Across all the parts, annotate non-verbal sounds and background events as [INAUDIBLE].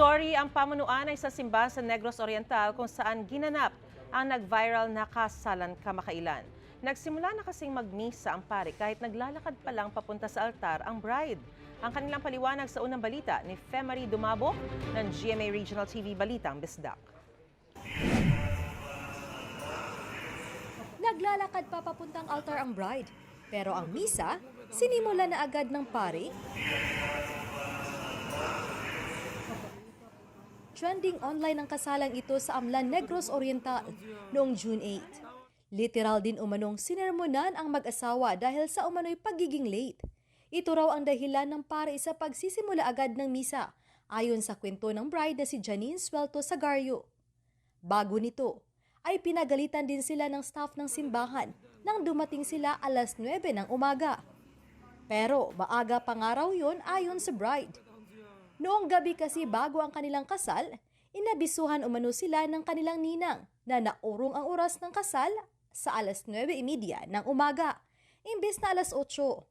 Sorry ang pamunuan ay sa simbahan sa Negros Oriental kung saan ginanap ang nag-viral na kasalan kamakailan. Nagsimula na kasing magmisa ang pare kahit naglalakad pa lang papunta sa altar ang bride. Ang kanilang paliwanag sa unang balita ni Femary Dumabo ng GMA Regional TV Balitang Bisdak. Naglalakad pa papuntang altar ang bride. Pero ang misa, sinimula na agad ng pare. Trending online ang kasalang ito sa Amlan Negros Oriental noong June 8. Literal din umanong sinermonan ang mag-asawa dahil sa umano'y pagiging late. Ito raw ang dahilan ng pare sa pagsisimula agad ng misa, ayon sa kwento ng bride na si Janine Suelto Sagario. Bago nito, ay pinagalitan din sila ng staff ng simbahan nang dumating sila alas 9 ng umaga. Pero maaga pa nga raw yun ayon sa bride. Noong gabi kasi bago ang kanilang kasal, inabisuhan umano sila ng kanilang ninang na naurong ang oras ng kasal sa alas 9.30 ng umaga, imbes na alas 8.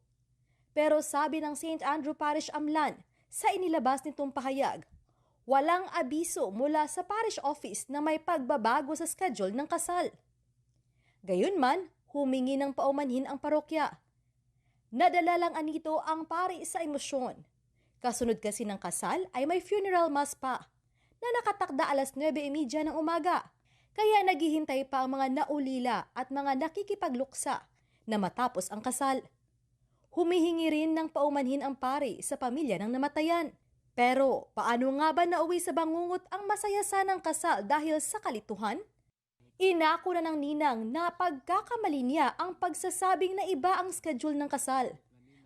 Pero sabi ng St. Andrew Parish Amlan sa inilabas nitong pahayag, walang abiso mula sa parish office na may pagbabago sa schedule ng kasal. Gayunman, humingi ng paumanhin ang parokya. Nadala lang anito ang pari sa emosyon. Kasunod kasi ng kasal ay may funeral mass pa na nakatakda alas 9.30 ng umaga. Kaya naghihintay pa ang mga naulila at mga nakikipagluksa na matapos ang kasal. Humihingi rin ng paumanhin ang pari sa pamilya ng namatayan. Pero paano nga ba nauwi sa bangungot ang masaya sanang kasal dahil sa kalituhan? Inako na ng ninang na pagkakamali niya ang pagsasabing na iba ang schedule ng kasal.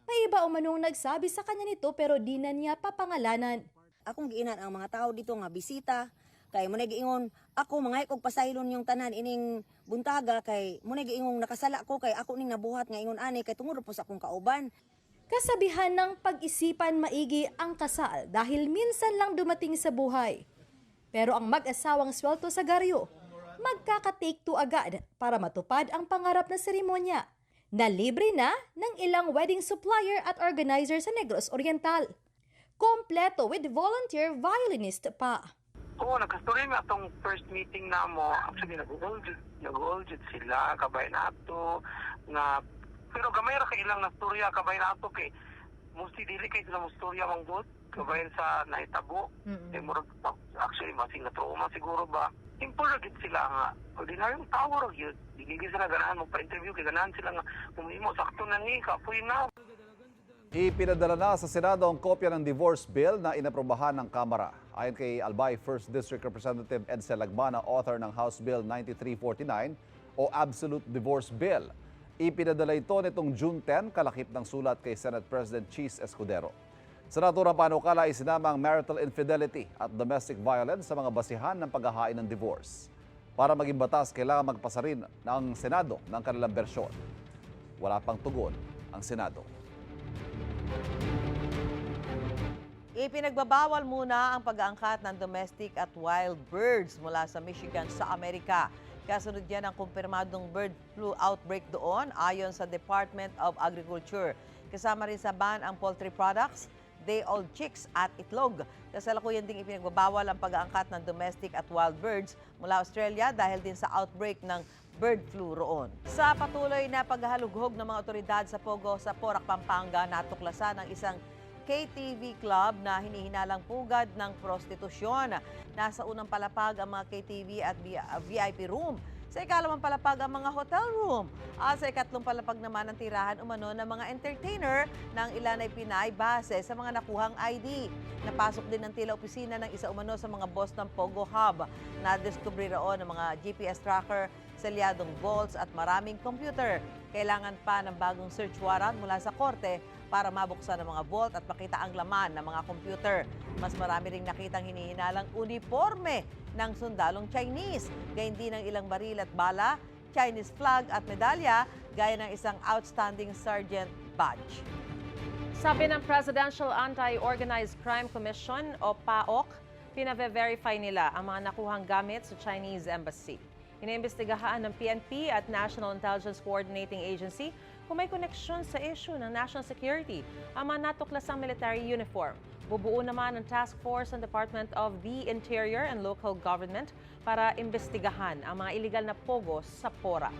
May iba umanong nagsabi sa kanya nito pero di na niya papangalanan. akong giinan ang mga tao dito nga bisita kay mo giingon ako mga kog pasaylon yung tanan ining buntaga kay mo giingong nakasala ko kay ako ning nabuhat nga ingon ani kay tungod po sa akong kauban Kasabihan ng pag-isipan maigi ang kasal dahil minsan lang dumating sa buhay. Pero ang mag-asawang swelto sa garyo, magkaka-take two agad para matupad ang pangarap na seremonya na libre na ng ilang wedding supplier at organizer sa Negros Oriental. Kompleto with volunteer violinist pa. Oo, nagkastorya nga itong first meeting na mo. Actually, nag-hold nag sila, kabay na ato, nga, pero gamay ra kay ilang na storya, kabay na ato kay, mostly dili kay sila mo storya mang good, kabay sa nahitabo. Eh, murag, actually, masing na trauma siguro ba. Simple gid sila nga, ordinaryong tao ra gyud. Dili gyud sila ganahan mo pa-interview, kay ganahan sila nga, kumimo, sakto na ni, kapoy na. Ipinadala na sa Senado ang kopya ng divorce bill na inaprobahan ng Kamara. Ayon kay Albay 1st District Representative Edsel Lagbana, author ng House Bill 9349 o Absolute Divorce Bill. Ipinadala ito nitong June 10 kalakip ng sulat kay Senate President Cheese Escudero. Senadora Panukala isinama ang marital infidelity at domestic violence sa mga basihan ng paghahain ng divorce. Para maging batas, kailangan magpasa rin ng Senado ng kanilang bersyon. Wala pang tugon ang Senado. Ipinagbabawal muna ang pag-aangkat ng domestic at wild birds mula sa Michigan sa Amerika. Kasunod yan ang kumpirmadong bird flu outbreak doon ayon sa Department of Agriculture. Kasama rin sa ban ang poultry products, day-old chicks at itlog. Kasalukuyan ding ipinagbabawal ang pag-aangkat ng domestic at wild birds mula Australia dahil din sa outbreak ng bird flu roon. Sa patuloy na paghahalughog ng mga otoridad sa Pogo sa Porac, Pampanga, natuklasan ang isang KTV club na hinihinalang pugad ng prostitusyon. Nasa unang palapag ang mga KTV at VIP room. Sa ikalawang palapag ang mga hotel room. At sa ikatlong palapag naman ang tirahan umano ng mga entertainer ng ilan ay Pinay base sa mga nakuhang ID. Napasok din ng tila opisina ng isa umano sa mga boss ng Pogo Hub. Nadiskubre roon ng mga GPS tracker, selyadong vaults at maraming computer. Kailangan pa ng bagong search warrant mula sa korte para mabuksan ang mga vault at makita ang laman ng mga computer. Mas marami ring nakitang hinihinalang uniforme ng sundalong Chinese. Gayun din ang ilang baril at bala, Chinese flag at medalya gaya ng isang Outstanding Sergeant Badge. Sabi ng Presidential Anti-Organized Crime Commission o PAOK, pinave-verify nila ang mga nakuhang gamit sa Chinese Embassy. Iniimbestigahan ng PNP at National Intelligence Coordinating Agency kung may koneksyon sa issue ng national security ang mga natuklasang military uniform. Bubuo naman ang task force ng Department of the Interior and Local Government para imbestigahan ang mga illegal na pogos sa Pora.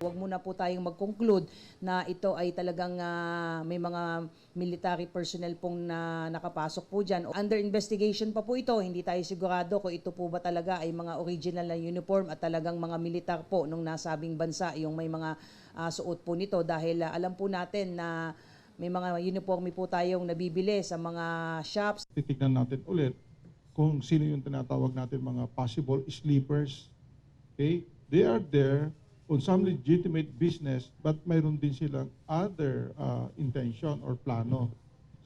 Huwag muna po tayong mag-conclude na ito ay talagang ah, may mga military personnel pong na nakapasok po dyan. Under investigation pa po ito, hindi tayo sigurado kung ito po ba talaga ay mga original na uniform at talagang mga militar po nung nasabing bansa yung may mga ah, suot po nito dahil ah, alam po natin na may mga uniforme po tayong nabibili sa mga shops titignan natin ulit kung sino yung tinatawag natin mga possible sleepers. Okay? They are there on some legitimate business but mayroon din silang other uh, intention or plano.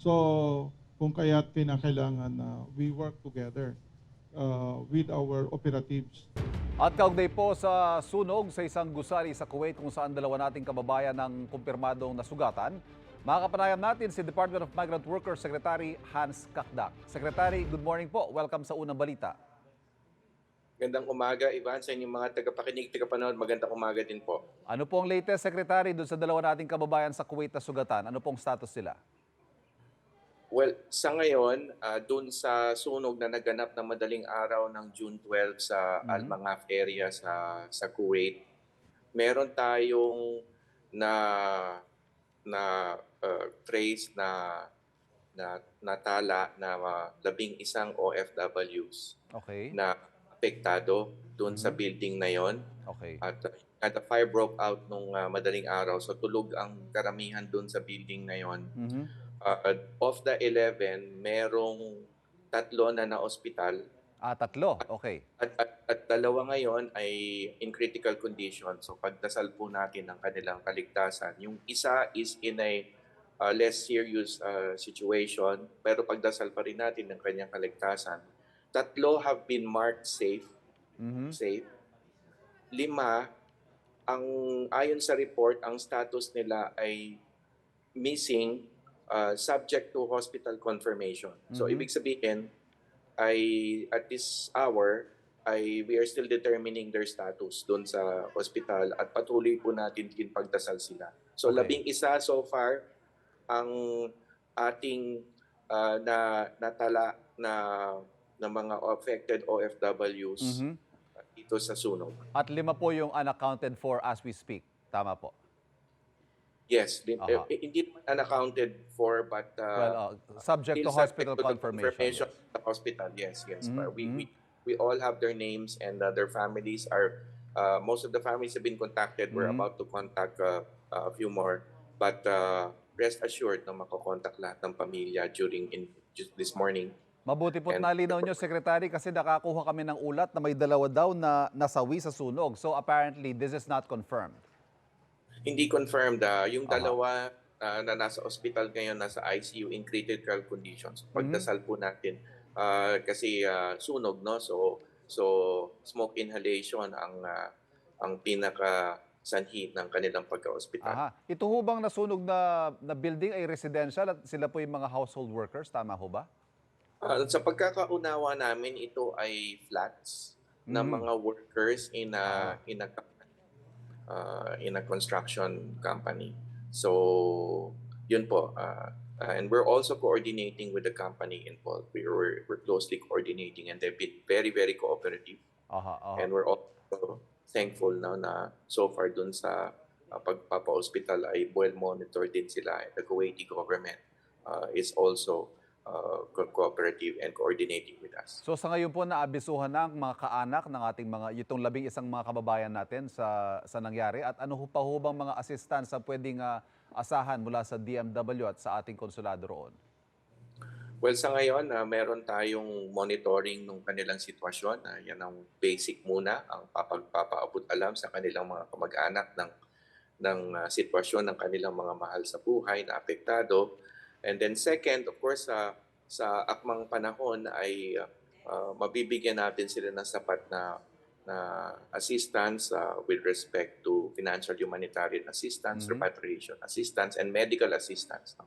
So, kung kaya't kinakailangan na we work together uh, with our operatives At kaugnay po sa sunog sa isang gusali sa Kuwait kung saan dalawa nating kababayan ng kumpirmadong nasugatan, makakapanayam natin si Department of Migrant Workers Secretary Hans Kakdak. Secretary, good morning po. Welcome sa Unang Balita. Magandang umaga, Ivan, sa inyong mga tagapakinig, tagapanood. Magandang umaga din po. Ano po ang latest, Secretary, doon sa dalawa nating kababayan sa Kuwait na sugatan? Ano pong status sila? Well, sa ngayon, uh, dun sa sunog na naganap na madaling araw ng June 12 sa Mhm. Al-Mangaf area sa sa Kuwait, meron tayong na na uh, trace na na natala na uh, labing isang OFWs Okay. na apektado doon sa Mhm. building na yon. Okay. At uh, the fire broke out nung uh, madaling araw. So tulog ang karamihan doon sa building na yon. Mhm. Uh, of the 11, merong tatlo na na-hospital Ah, tatlo. Okay. at, at, at dalawa ngayon ay in critical condition. So pagdasal po natin ang kanilang kaligtasan. Yung isa is in a uh, less serious uh, situation pero pagdasal pa rin natin ang kanyang kaligtasan. Tatlo have been marked safe Mhm. safe. Lima, ang ayon sa report, ang status nila ay missing uh, subject to hospital confirmation. So Mhm. ibig sabihin ay at this hour ay we are still determining their status doon sa hospital at patuloy po natin kinpagdasal sila. So Okay. labing isa so far ang ating uh, na natala na ng mga affected OFWs Mhm. dito sa sunog. At lima po yung unaccounted for as we speak. Tama po. Yes, di- Aha. eh, hindi naman unaccounted for but uh, Well, uh, subject to hospital the confirmation. of the hospital. Yes, yes. Mhm, But we, mhm. we we all have their names and uh, their families are uh, most of the families have been contacted. We're Mhm. about to contact uh, a few more, but uh, rest assured na makokontak lahat ng pamilya during in just this morning. Mabuti po't nalinaw nyo, Secretary, kasi nakakuha kami ng ulat na may dalawa daw na nasawi sa sunog. So apparently, this is not confirmed. Hindi confirmed ah, yung Aha. dalawa ah, na nasa ospital ngayon nasa ICU in critical conditions. Mhm. Pagdasal po natin ah, kasi ah, sunog no so so smoke inhalation ang ah, ang pinaka sanhi ng kanilang pagka-ospital. Aha. Ito ho bang nasunog na, na building ay residential at sila po yung mga household workers? Tama ho ba? Ah, sa pagkakaunawa namin ito ay flats na Mhm. mga workers in Ah. a in a uh, in a construction company. So, yun po. Uh, and we're also coordinating with the company involved. We're, we're closely coordinating and they've been very, very cooperative. Aha, aha. And we're also thankful now na so far dun sa uh, pagpapa-hospital ay well monitor din sila. The Kuwaiti government uh, is also uh, co- cooperative and coordinating with us. So sa ngayon po naabisuhan na ang mga kaanak ng ating mga itong labing isang mga kababayan natin sa sa nangyari at ano pa ho bang mga assistance sa pwedeng ah, asahan mula sa DMW at sa ating konsulado roon? Well, sa ngayon, uh, meron tayong monitoring ng kanilang sitwasyon. Uh, yan ang basic muna, ang papagpapaabot alam sa kanilang mga kamag-anak ng, ng uh, sitwasyon ng kanilang mga mahal sa buhay na apektado. And then second, of course, uh, sa akmang panahon ay uh, mabibigyan natin sila ng sapat na na assistance uh, with respect to financial humanitarian assistance, Mhm. repatriation assistance, and medical assistance. No?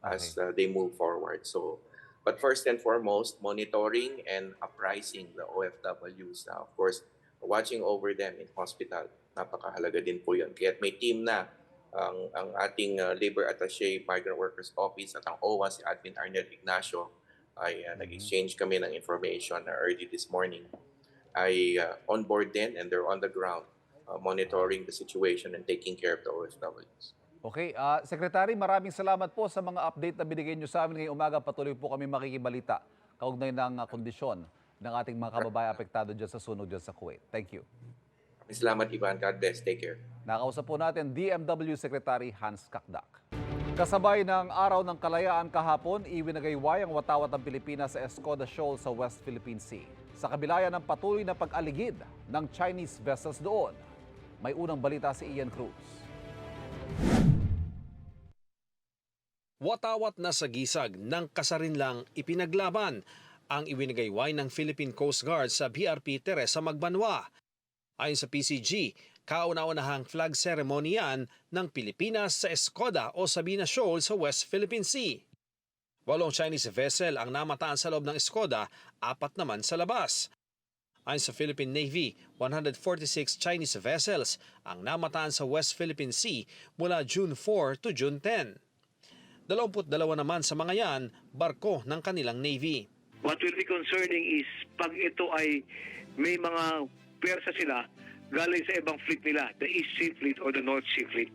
as uh, they move forward. So, but first and foremost, monitoring and apprising the OFWs. Now, of course, watching over them in hospital, napakahalaga din po yun. Kaya may team na ang, ang ating uh, Labor Attaché Migrant Workers Office at ang OWA, si Admin Arnel Ignacio, ay uh, nag-exchange kami ng information na early this morning. Ay uh, on board din and they're on the ground uh, monitoring the situation and taking care of the OFWs. Okay, ah, Secretary, maraming salamat po sa mga update na binigay niyo sa amin ngayong umaga. Patuloy po kami makikibalita kaugnay ng ah, kondisyon ng ating mga kababayan [LAUGHS] apektado dyan sa sunog dyan sa Kuwait. Thank you. Salamat Ivan, God bless, take care. Nakausap po natin DMW Secretary Hans Kakdak. Kasabay ng Araw ng Kalayaan kahapon, iwinagayway ang watawat ng Pilipinas sa Escoda Shoal sa West Philippine Sea. Sa kabila yan ng patuloy na pag-aligid ng Chinese vessels doon. May unang balita si Ian Cruz. Watawat na sa gisag ng kasarinlang ipinaglaban ang iwinagayway ng Philippine Coast Guard sa BRP Teresa Magbanwa. Ayon sa PCG, kauna-unahang flag ceremony yan ng Pilipinas sa Escoda o Sabina Shoal sa West Philippine Sea. Walong Chinese vessel ang namataan sa loob ng Escoda, apat naman sa labas. Ayon sa Philippine Navy, 146 Chinese vessels ang namataan sa West Philippine Sea mula June 4 to June 10. 22 naman sa mga yan, barko ng kanilang Navy. What will be concerning is pag ito ay may mga pwersa sila galing sa ibang fleet nila, the East Sea Fleet or the North Sea Fleet.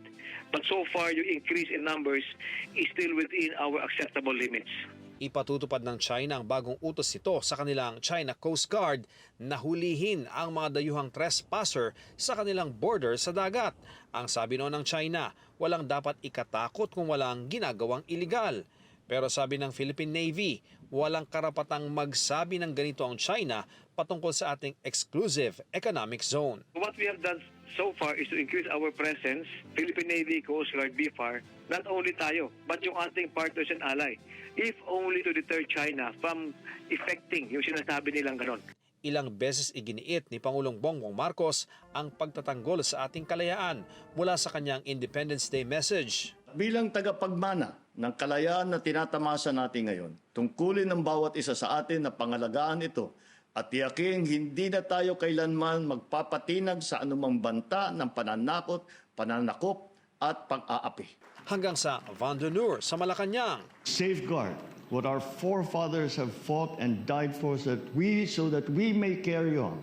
But so far, yung increase in numbers is still within our acceptable limits. Ipatutupad ng China ang bagong utos nito sa kanilang China Coast Guard na hulihin ang mga dayuhang trespasser sa kanilang border sa dagat. Ang sabi noon ng China, walang dapat ikatakot kung walang ginagawang iligal. Pero sabi ng Philippine Navy, walang karapatang magsabi ng ganito ang China patungkol sa ating exclusive economic zone. What we have done so far is to increase our presence, Philippine Navy, Coast Guard, BFAR, not only tayo, but yung ating partners and ally, if only to deter China from effecting yung sinasabi nilang ganon. Ilang beses iginiit ni Pangulong Bongbong Marcos ang pagtatanggol sa ating kalayaan mula sa kanyang Independence Day message. Bilang tagapagmana ng kalayaan na tinatamasa natin ngayon, tungkulin ng bawat isa sa atin na pangalagaan ito at tiyaking hindi na tayo kailanman magpapatinag sa anumang banta ng pananakot, pananakop at pang-aapi. Hanggang sa Vandunur sa Malacanang, Safeguard what our forefathers have fought and died for so that we, so that we may carry on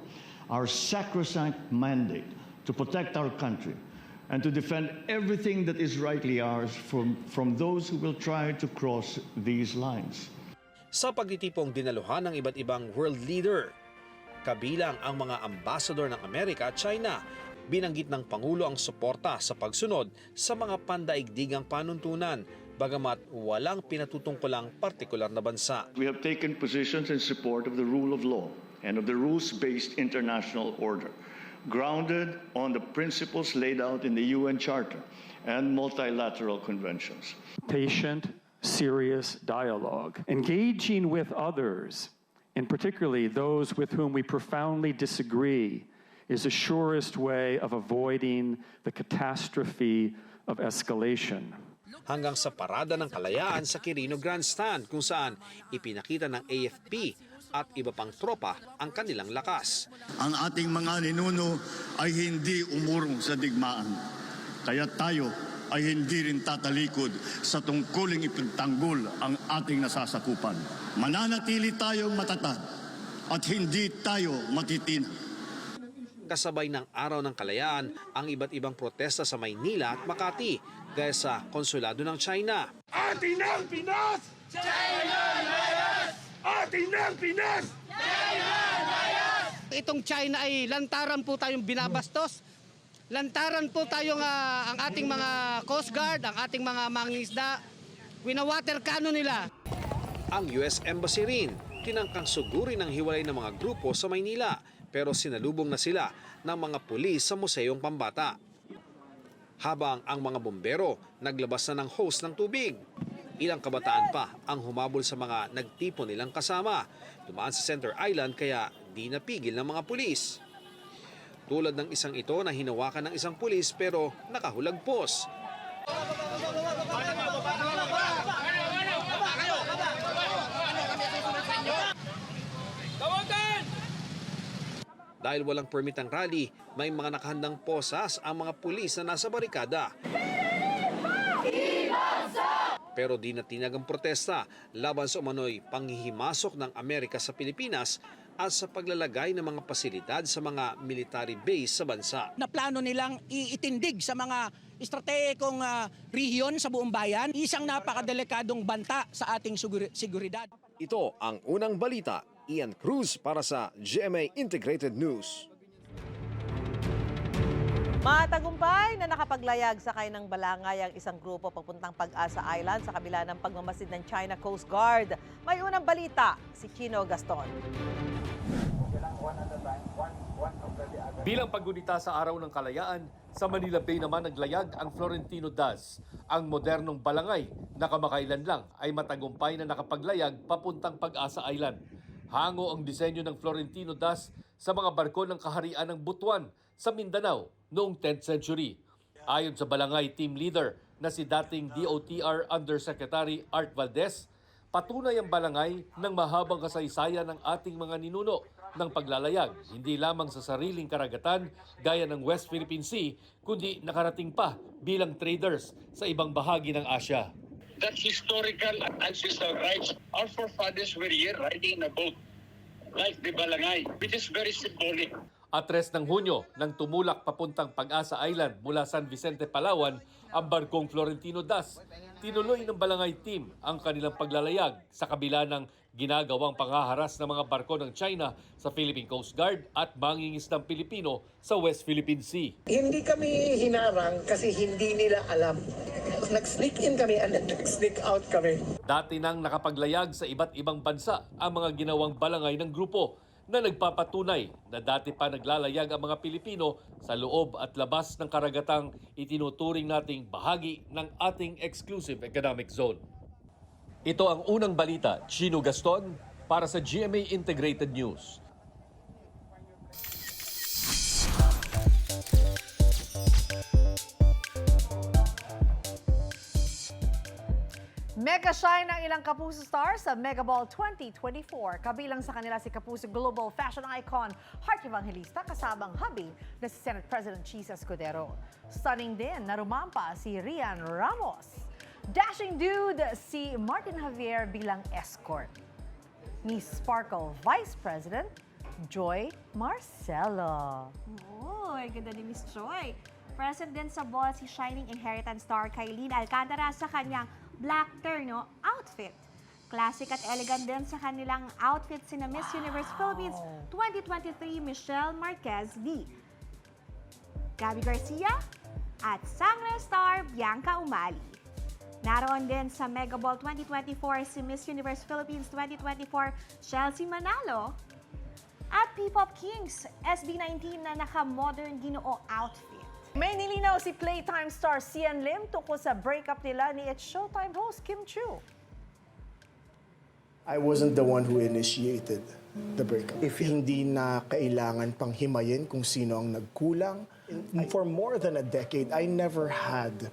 our sacrosanct mandate to protect our country and to defend everything that is rightly ours from, from those who will try to cross these lines. Sa pagtitipong dinaluhan ng iba't ibang world leader. Kabilang ang mga ambassador ng Amerika at China, binanggit ng Pangulo ang suporta sa pagsunod sa mga pandaigdigang panuntunan bagamat walang pinatutungkulang partikular na bansa. We have taken positions in support of the rule of law and of the rules-based international order, grounded on the principles laid out in the UN Charter and multilateral conventions. patient, serious dialogue, engaging with others, and particularly those with whom we profoundly disagree, is the surest way of avoiding the catastrophe of escalation. Hanggang sa parada ng kalayaan sa Quirino Grandstand kung saan ipinakita ng AFP at iba pang tropa ang kanilang lakas. Ang ating mga ninuno ay hindi umurong sa digmaan. Kaya tayo ay hindi rin tatalikod sa tungkuling ipagtanggol ang ating nasasakupan. Mananatili tayong matatag at hindi tayo matitin. Kasabay ng Araw ng Kalayaan ang iba't ibang protesta sa Maynila at Makati gaya sa konsulado ng China. Atin ang Pinas! Atin ang Pinas! itong China ay lantaran po tayong binabastos. Lantaran po tayong ah, ang ating mga Coast Guard, ang ating mga mangingisda. Winawater cannon nila. Ang US Embassy rin tinangkang sugurin ang hiwalay ng mga grupo sa Maynila pero sinalubong na sila ng mga pulis sa Museong Pambata. Habang ang mga bombero naglabas na ng hose ng tubig. Ilang kabataan pa ang humabol sa mga nagtipon nilang kasama. Dumaan sa Center Island kaya di napigil ng mga pulis. Tulad ng isang ito na hinawakan ng isang pulis pero nakahulagpos. Dahil walang permit ang rally, may mga nakahandang posas ang mga pulis na nasa barikada. Pero di natinag ang protesta laban sa umano'y panghihimasok ng Amerika sa Pilipinas at sa paglalagay ng mga pasilidad sa mga military base sa bansa. Na plano nilang iitindig sa mga estratehikong ah, rehiyon sa buong bayan, isang napakadelikadong banta sa ating seguridad. Ito ang unang balita. Ian Cruz para sa GMA Integrated News. Matagumpay na nakapaglayag sakay ng balangay ang isang grupo papuntang Pag-asa Island sa kabila ng pagmamasid ng China Coast Guard. May unang balita, si Chino Gaston. Bilang paggunita sa Araw ng Kalayaan, sa Manila Bay naman naglayag ang Florentino Das. Ang modernong balangay na kamakailan lang ay matagumpay na nakapaglayag papuntang Pag-asa Island. Hango ang disenyo ng Florentino Das sa mga barko ng kaharian ng Butuan sa Mindanao noong 10th century. Ayon sa balangay team leader na si dating DOTR Undersecretary Art Valdez, patunay ang balangay ng mahabang kasaysayan ng ating mga ninuno ng paglalayag, hindi lamang sa sariling karagatan gaya ng West Philippine Sea, kundi nakarating pa bilang traders sa ibang bahagi ng Asya. That historical ancestral rights, our forefathers were here riding in a boat, like the Balangay, which is very symbolic. At tres ng Hunyo, nang tumulak papuntang Pag-asa Island mula San Vicente, Palawan, ang barkong Florentino Das. Tinuloy ng Balangay Team ang kanilang paglalayag sa kabila ng ginagawang pangaharas ng mga barko ng China sa Philippine Coast Guard at mangingisdang Pilipino sa West Philippine Sea. Hindi kami hinarang kasi hindi nila alam. Nag-sneak in kami and nag-sneak out kami. Dati nang nakapaglayag sa iba't ibang bansa ang mga ginawang balangay ng grupo na nagpapatunay na dati pa naglalayag ang mga Pilipino sa loob at labas ng karagatang itinuturing nating bahagi ng ating exclusive economic zone. Ito ang unang balita, Chino Gaston, para sa GMA Integrated News. Mega shine ang ilang Kapuso stars sa Mega Ball 2024. Kabilang sa kanila si Kapuso Global Fashion Icon Heart Evangelista kasamang hubby na si Senate President Chisa Escudero. Stunning din na rumampa si Rian Ramos. Dashing dude si Martin Javier bilang escort. Miss Sparkle Vice President Joy Marcelo. Uy, ganda ni Miss Joy. Present din sa ball si Shining Inheritance star Kailin Alcantara sa kanyang black terno outfit. Classic at elegant din sa kanilang outfit sina Miss Universe Philippines 2023 Michelle Marquez D. Gabby Garcia at Sangre star Bianca Umali. Naroon din sa Mega Ball 2024 si Miss Universe Philippines 2024 Chelsea Manalo at P-Pop Kings SB19 na naka-modern ginoo outfit. May nilinaw si Playtime star Sian Lim tungkol sa breakup nila ni It's Showtime host Kim Chu. I wasn't the one who initiated the breakup. If hindi na kailangan pang himayin kung sino ang nagkulang, for more than a decade, I never had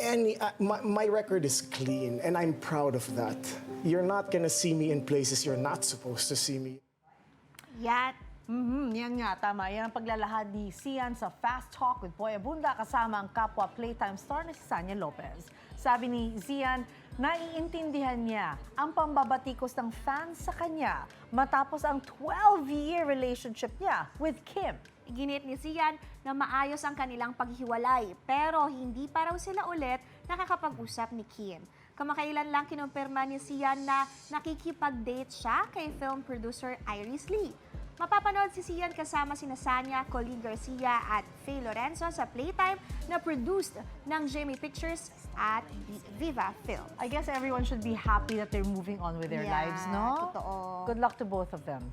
any, uh, my, my record is clean and I'm proud of that. You're not gonna see me in places you're not supposed to see me. Yat, Mhm, yan nga, tama. Yan ang paglalahad ni Sian sa Fast Talk with Boy Abunda kasama ang kapwa Playtime star na si Sanya Lopez. Sabi ni Zian, naiintindihan niya ang pambabatikos ng fans sa kanya matapos ang 12-year relationship niya with Kim. Ginit ni Sian na maayos ang kanilang paghiwalay pero hindi pa raw sila ulit nakakapag-usap ni Kim. Kamakailan lang kinumpirma ni Sian na nakikipag-date siya kay film producer Iris Lee. Mapapanood si Sian kasama sina Sanya, Colleen Garcia at Faye Lorenzo sa Playtime na produced ng Jamie Pictures at Viva Film. I guess everyone should be happy that they're moving on with their Yeah, lives, no? totoo. Good luck to both of them.